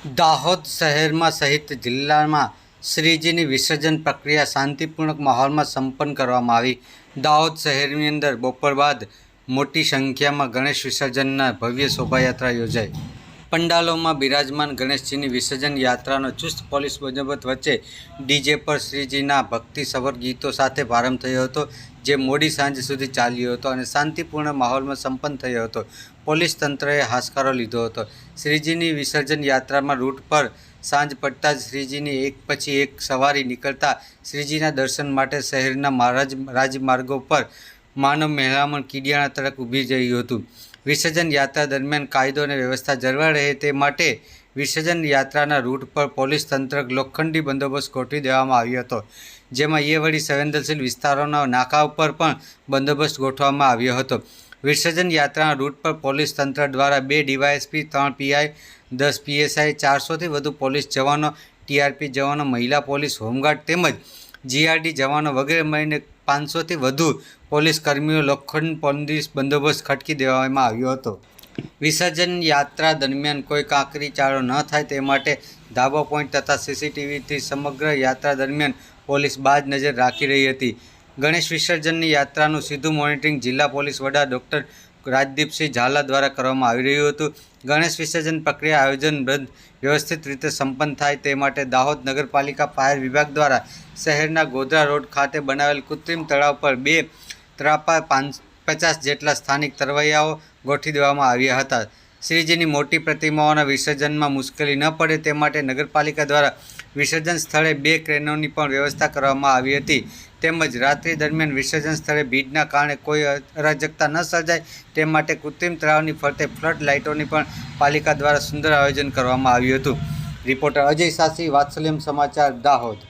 દાહોદ શહેરમાં સહિત જિલ્લામાં શ્રીજીની વિસર્જન પ્રક્રિયા શાંતિપૂર્ણક માહોલમાં સંપન્ન કરવામાં આવી. દાહોદ શહેરની અંદર બપોર બાદ મોટી સંખ્યામાં ગણેશ વિસર્જનના ભવ્ય શોભાયાત્રા યોજાઈ. પંડાલોમાં બિરાજમાન ગણેશજીની વિસર્જન યાત્રાનો ચુસ્ત પોલીસ બંદોબસ્ત વચ્ચે ડીજે પર શ્રીજીના ભક્તિસભર ગીતો સાથે પ્રારંભ થયો હતો, જે મોડી સાંજ સુધી ચાલ્યો હતો અને શાંતિપૂર્ણ માહોલમાં સંપન્ન થયો હતો. પોલીસ તંત્રએ હાશકારો લીધો હતો. શ્રીજીની વિસર્જન યાત્રામાં રૂટ પર સાંજ પડતા જ શ્રીજીની એક પછી એક સવારી નીકળતા શ્રીજીના દર્શન માટે શહેરના મહારાજ, રાજમાર્ગો પર માનવ મહેરામણ કીડિયાણા તરફ ઊભી રહ્યું હતું. વિસર્જન યાત્રા દરમિયાન કાયદો અને વ્યવસ્થા જળવાઈ રહે તે માટે વિસર્જન યાત્રાના રૂટ પર પોલીસ તંત્ર લોખંડી બંદોબસ્ત ગોઠવી દેવામાં આવ્યો હતો. જેમાં એ વળી સંવેદનશીલ વિસ્તારોના નાકા ઉપર પણ બંદોબસ્ત ગોઠવવામાં આવ્યો હતો. વિસર્જન યાત્રાના રૂટ પર પોલીસ તંત્ર દ્વારા બે ડીવાયએસપી, ત્રણ પીઆઈ, દસ પીએસઆઈ ચારસોથી વધુ પોલીસ જવાનો, ટીઆરપી જવાનો, મહિલા પોલીસ હોમગાર્ડ તેમજ જીઆરડી જવાનો વગેરે મળીને પાંચસોથી વધુ પોલીસ કર્મીઓ લોખંડ પોલીસ બંદોબસ્ત ખટકી દેવામાં આવ્યો હતો. વિસર્જન યાત્રા દરમિયાન કોઈ કાંકરી ચાળો ન થાય તે માટે ધાબો પોઈન્ટ તથા સીસીટીવીથી સમગ્ર યાત્રા દરમિયાન પોલીસ બાજ નજર રાખી રહી હતી. ગણેશ વિસર્જનની યાત્રાનું સીધું મોનિટરિંગ જિલ્લા પોલીસ વડા ડૉક્ટર રાજદીપસિંહ ઝાલા દ્વારા કરવામાં આવી રહ્યું હતું. ગણેશ વિસર્જન પ્રક્રિયા આયોજનબદ્ધ વ્યવસ્થિત રીતે સંપન્ન થાય તે માટે દાહોદ નગરપાલિકા ફાયર વિભાગ દ્વારા શહેરના ગોધરા રોડ ખાતે બનાવેલ કૃત્રિમ તળાવ પર બે ત્રાપા પાંચ પચાસ જેટલા સ્થાનિક તરવૈયાઓ ગોઠવી દેવામાં આવ્યા હતા. શ્રીજીની મોટી પ્રતિમાઓના વિસર્જનમાં મુશ્કેલી ન પડે તે માટે નગરપાલિકા દ્વારા વિસર્જન સ્થળે બે ક્રેનોની પણ વ્યવસ્થા કરવામાં આવી હતી. તેમજ રાત્રિ દરમિયાન વિસર્જન સ્થળે ભીડના કારણે કોઈ અરાજકતા ન સર્જાય તે માટે કૃત્રિમ તળાવની ફરતે ફ્લડ લાઇટોની પણ પાલિકા દ્વારા સુંદર આયોજન કરવામાં આવ્યું હતું. રિપોર્ટર અજય સાસી, વાત્સલ્યમ સમાચાર દાહોદ.